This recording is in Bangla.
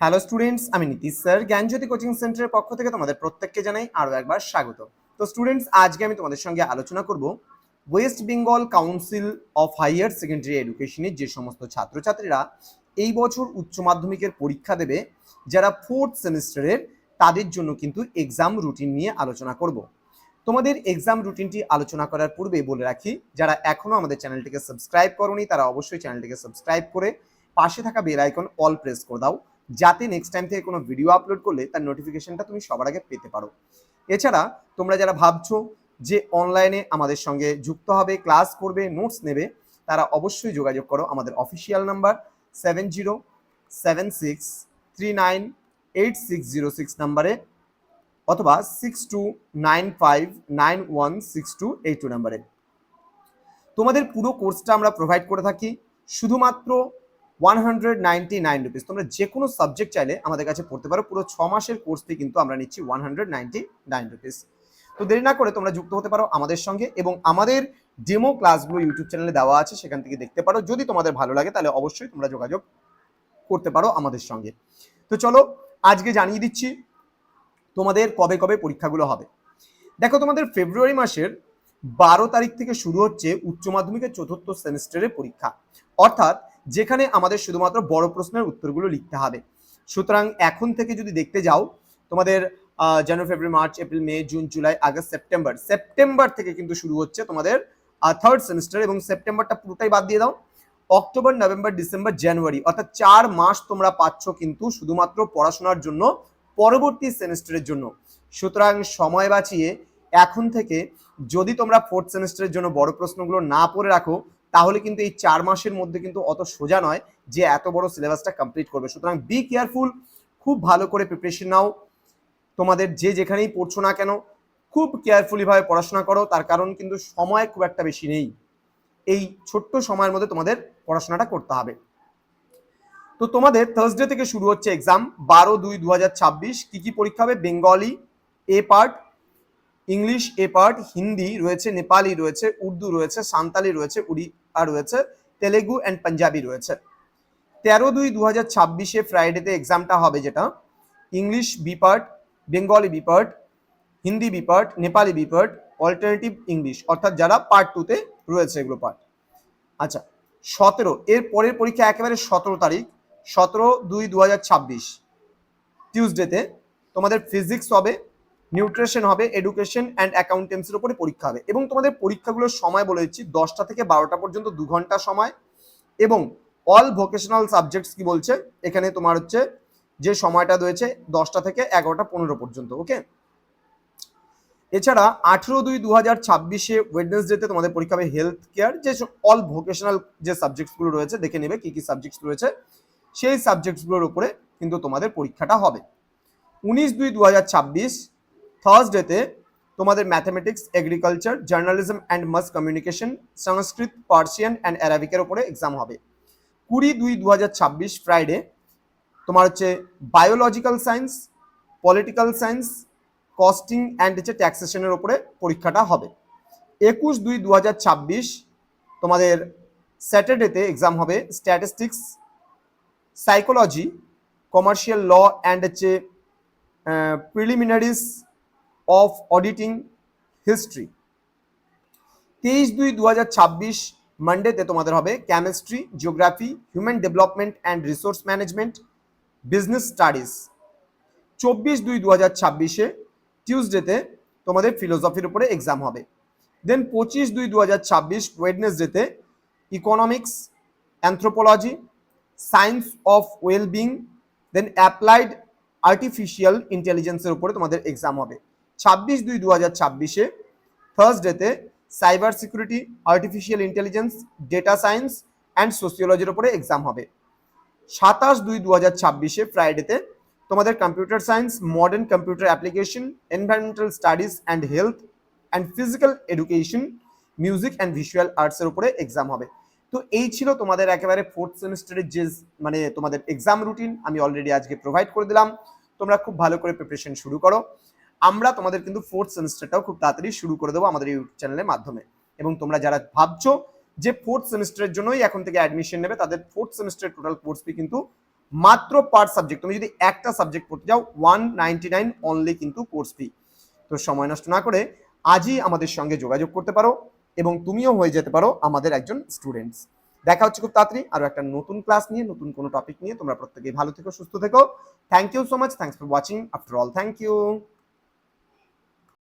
হ্যালো স্টুডেন্টস আমি নীতিশ স্যার। জ্ঞানজ্যোতি কোচিং সেন্টারের পক্ষ থেকে তোমাদের প্রত্যেককে জানাই আরও একবার স্বাগত। তো স্টুডেন্টস আজকে আমি তোমাদের সঙ্গে আলোচনা করব West Bengal council of higher secondary এডুকেশনের যে সমস্ত ছাত্রছাত্রীরা এই বছর উচ্চ মাধ্যমিকের পরীক্ষা দেবে, যারা ফোর্থ সেমিস্টারের তাদের জন্য কিন্তু এক্সাম রুটিন নিয়ে আলোচনা করব। তোমাদের এক্সাম রুটিনটি আলোচনা করার পূর্বে বলে রাখি, যারা এখনও আমাদের চ্যানেলটিকে সাবস্ক্রাইব করনি, তারা অবশ্যই চ্যানেলটিকে সাবস্ক্রাইব করে পাশে থাকা বেল আইকন অল প্রেস করে দাও। যাতে নেক্সট টাইম থেকে কোনো ভিডিও আপলোড করলে তার নোটিফিকেশনটা তুমি সবার আগে পেতে পারো। এছাড়া তোমরা যারা ভাবছ যে অনলাইনে আমাদের সঙ্গে যুক্ত হবে ক্লাস করবে নোটস নেবে, তারা অবশ্যই যোগাযোগ করো। আমাদের official number seven zero seven six three nine eight six zero six নাম্বারে অথবা six two nine five nine one six two eight two নাম্বারে তোমাদের পুরো কোর্সটা আমরা প্রোভাইড করে থাকি। শুধুমাত্র one hundred ninety nine rupees তোমরা যে কোনো সাবজেক্ট চাইলে আমাদের কাছে পড়তে পারো। পুরো ছ মাসের কোর্সটি কিন্তু আমরা নিচ্ছি one hundred ninety nine rupees তো দেরি না করে তোমরা যুক্ত হতে পারো আমাদের সঙ্গে এবং আমাদের ডেমো ক্লাসগুলো ইউটিউব চ্যানেলে দেওয়া আছে, সেখান থেকে দেখতে পারো। যদি তোমাদের ভালো লাগে তাহলে অবশ্যই তোমরা যোগাযোগ করতে পারো আমাদের সঙ্গে। তো চলো আজকে জানিয়ে দিচ্ছি তোমাদের কবে কবে পরীক্ষাগুলো হবে। দেখো তোমাদের ফেব্রুয়ারি মাসের বারো তারিখ থেকে শুরু হচ্ছে উচ্চ মাধ্যমিকের চতুর্থ সেমিস্টারের পরীক্ষা। অর্থাৎ যেখানে আমাদের শুধুমাত্র বড় প্রশ্নের উত্তরগুলো লিখতে হবে। সুতরাং এখন থেকে যদি দেখতে যাও, তোমাদের January February March April May June July August September September থেকে কিন্তু শুরু হচ্ছে তোমাদের থার্ড সেমিস্টার এবং সেপ্টেম্বরটা পুরোটাই বাদ দিয়ে দাও। অক্টোবর নভেম্বর ডিসেম্বর জানুয়ারি অর্থাৎ চার মাস তোমরা পাচ্ছ কিন্তু শুধুমাত্র পড়াশোনার জন্য পরবর্তী সেমিস্টারের জন্য। সুতরাং সময় বাঁচিয়ে এখন থেকে যদি তোমরা ফোর্থ সেমিস্টারের জন্য বড় প্রশ্নগুলো না পড়ে রাখো তাহলে কিন্তু এই চার মাসের মধ্যে কিন্তু অত সোজা নয় যে এত বড় সিলেবাসটা কমপ্লিট করবে। সুতরাং বি কেয়ারফুল খুব ভালো করে প্রিপারেশন নাও। তোমাদের যে যেখানেই পড়ছো না কেন, খুব কেয়ারফুলি ভাবে পড়াশোনা করো। তার কারণ কিন্তু সময় খুব একটা বেশি নেই। এই ছোট্ট সময়ের মধ্যে তোমাদের পড়াশোনাটা করতে হবে। তো তোমাদের থার্সডে থেকে শুরু হচ্ছে এক্সাম বারো দুই দু হাজার ছাব্বিশ। কী কী পরীক্ষা হবে? Bengali A part English A part, Hindi রয়েছে, নেপালি রয়েছে, উর্দু রয়েছে, সান্তালি রয়েছে উড়িয়া রয়েছে, তেলেগু অ্যান্ড পাঞ্জাবি রয়েছে। তেরো দুই দু হাজার ছাব্বিশে ফ্রাইডেতে এক্সামটা হবে যেটা। English B part, Bengali B part, Hindi B part, Nepali B part alternative English, অর্থাৎ যারা পার্ট টুতে রয়েছে এগুলো পার্ট আচ্ছা সতেরো, এর পরের পরীক্ষা একেবারে সতেরো তারিখ, সতেরো দুই দু হাজার ছাব্বিশ টিউসডেতে তোমাদের ফিজিক্স হবে নিউট্রিশন হবে, এডুকেশন অ্যান্ড অ্যাকাউন্টেন্সির উপরে পরীক্ষা হবে। এবং তোমাদের পরীক্ষাগুলোর সময় বলে দিচ্ছি, দশটা থেকে বারোটা পর্যন্ত দু ঘণ্টা সময়। এবং অল ভোকেশনাল সাবজেক্টস কি বলছে? এখানে তোমার হচ্ছে যে সময়টা রয়েছে, দশটা থেকে এগারোটা পনেরো পর্যন্ত ওকে এছাড়া আঠেরো দুই দু হাজার ছাব্বিশে ওয়েডনেসডেতে তোমাদের পরীক্ষা হবে হেলথ কেয়ার যে অল ভোকেশনাল যে সাবজেক্টসগুলো রয়েছে, দেখে নেবে কি কি সাবজেক্টস রয়েছে। সেই সাবজেক্টসগুলোর উপরে কিন্তু তোমাদের পরীক্ষাটা হবে। উনিশ দুই দু হাজার ছাব্বিশ থার্সডেতে তোমাদের mathematics agriculture journalism and mass communication Sanskrit Persian and অ্যারাবিকের ওপরে এক্সাম হবে। কুড়ি দুই দু হাজার ছাব্বিশ ফ্রাইডে তোমার হচ্ছে biological science political science costing and হচ্ছে ট্যাক্সেশনের ওপরে পরীক্ষাটা হবে। একুশ দুই দু হাজার ছাব্বিশ তোমাদের স্যাটারডেতে এক্সাম হবে statistics psychology commercial law and হচ্ছে প্রিলিমিনারিজ অফ অডিটিং হিস্ট্রি তেইশ দুই দু হাজার ছাব্বিশ মানডেতে তোমাদের হবে chemistry geography human development and resource management business studies চব্বিশ দুই দু হাজার ছাব্বিশে টিউসডেতে তোমাদের ফিলোসফির উপরে এক্সাম হবে। দেন পঁচিশ দুই দু হাজার ছাব্বিশ ওয়েডনেসডেতে economics anthropology science of wellbeing then applied artificial ইন্টেলিজেন্সের উপরে তোমাদের এক্সাম হবে। ছাব্বিশ দুই দু হাজার ছাব্বিশে থার্সডেতে cyber security artificial intelligence data science and সোসিওলজির ওপরে এক্সাম হবে। সাতাশ দুই দু হাজার ছাব্বিশে ফ্রাইডেতে তোমাদের computer science modern computer application environmental studies and health and physical education music and visual আর্টসের উপরে এক্সাম হবে। তো এই ছিল তোমাদের একেবারে ফোর্থ সেমিস্টারের যে মানে তোমাদের এক্সাম রুটিন আমি অলরেডি আজকে প্রোভাইড করে দিলাম। তোমরা খুব ভালো করে প্রিপারেশন শুরু করো। আমরা তোমাদের কিন্তু ফোর্থ সেমিস্টারটাও খুব তাড়াতাড়ি শুরু করে দেবো আমাদের ইউটিউব চ্যানেলের মাধ্যমে। এবং তোমরা যারা ভাবছ যে ফোর্থ সেমিস্টারের জন্যই এখন থেকে অ্যাডমিশন নেবে, তাদের ফোর্থ সেমিস্টারের টোটাল কোর্স ফি কিন্তু মাত্র পার সাবজেক্ট তুমি যদি একটা সাবজেক্ট পড়তে যাও ওয়ান নাইনটি নাইন অনলি কিন্তু কোর্স ফি তো সময় নষ্ট না করে আজই আমাদের সঙ্গে যোগাযোগ করতে পারো এবং তুমিও হয়ে যেতে পারো আমাদের একজন স্টুডেন্টস দেখা হচ্ছে খুব তাড়াতাড়ি আরও একটা নতুন ক্লাস নিয়ে, নতুন কোনো টপিক নিয়ে। তোমরা প্রত্যেকেই ভালো থেকো, সুস্থ থেকো। Thank you so much thanks for watching after all thank you